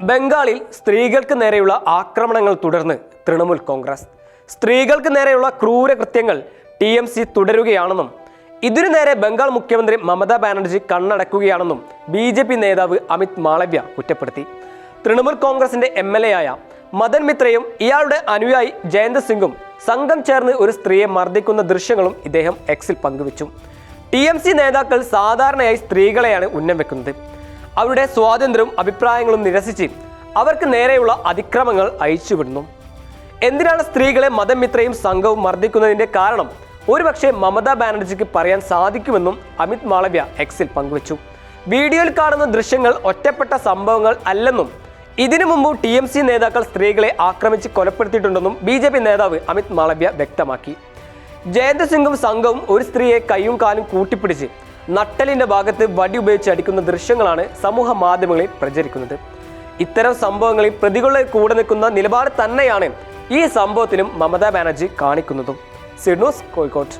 ബംഗാളിൽ സ്ത്രീകൾക്ക് നേരെയുള്ള ആക്രമണങ്ങൾ തുടർന്ന് തൃണമൂൽ കോൺഗ്രസ്. സ്ത്രീകൾക്ക് നേരെയുള്ള ക്രൂരകൃത്യങ്ങൾ ടി എം സി തുടരുകയാണെന്നും ഇതിനു നേരെ ബംഗാൾ മുഖ്യമന്ത്രി മമതാ ബാനർജി കണ്ണടക്കുകയാണെന്നും ബി ജെ പി നേതാവ് അമിത് മാളവ്യ കുറ്റപ്പെടുത്തി. തൃണമൂൽ കോൺഗ്രസിന്റെ എം എൽ എ ആയ മദൻ മിത്രയും ഇയാളുടെ അനുയായി ജയന്ത് സിംഗും സംഘം ചേർന്ന് ഒരു സ്ത്രീയെ മർദ്ദിക്കുന്ന ദൃശ്യങ്ങളും ഇദ്ദേഹം എക്സിൽ പങ്കുവച്ചു. ടി എം സി നേതാക്കൾ സാധാരണയായി സ്ത്രീകളെയാണ് ഉന്നം വെക്കുന്നത്. അവരുടെ സ്വാതന്ത്ര്യവും അഭിപ്രായങ്ങളും നിരസിച്ച് അവർക്ക് നേരെയുള്ള അതിക്രമങ്ങൾ അയച്ചുവിടുന്നു എന്തിനാണ് സ്ത്രീകളെ മതമിത്രയും സംഘവും മർദ്ദിക്കുന്നതിന്റെ കാരണം? ഒരുപക്ഷെ മമതാ ബാനർജിക്ക് പറയാൻ സാധിക്കുമെന്നും അമിത് മാളവ്യ എക്സിൽ പങ്കുവച്ചു. വീഡിയോയിൽ കാണുന്ന ദൃശ്യങ്ങൾ ഒറ്റപ്പെട്ട സംഭവങ്ങൾ അല്ലെന്നും ഇതിനു മുമ്പ് ടി എം സി നേതാക്കൾ സ്ത്രീകളെ ആക്രമിച്ച് കൊലപ്പെടുത്തിയിട്ടുണ്ടെന്നും ബി ജെ പി നേതാവ് അമിത് മാളവ്യ വ്യക്തമാക്കി. ജയന്ത് സിംഗും സംഘവും ഒരു സ്ത്രീയെ കൈയും കാലും കൂട്ടിപ്പിടിച്ച് നട്ടലിന്റെ ഭാഗത്ത് വടി ഉപയോഗിച്ച് അടിക്കുന്ന ദൃശ്യങ്ങളാണ് സമൂഹ മാധ്യമങ്ങളിൽ പ്രചരിക്കുന്നത്. ഇത്തരം സംഭവങ്ങളിൽ പ്രതികളെ കൂടെ നിൽക്കുന്ന നിലപാട് തന്നെയാണ് ഈ സംഭവത്തിലും മമതാ ബാനർജി കാണിക്കുന്നതും. സിഡ്നൂസ് കോഴിക്കോട്ട്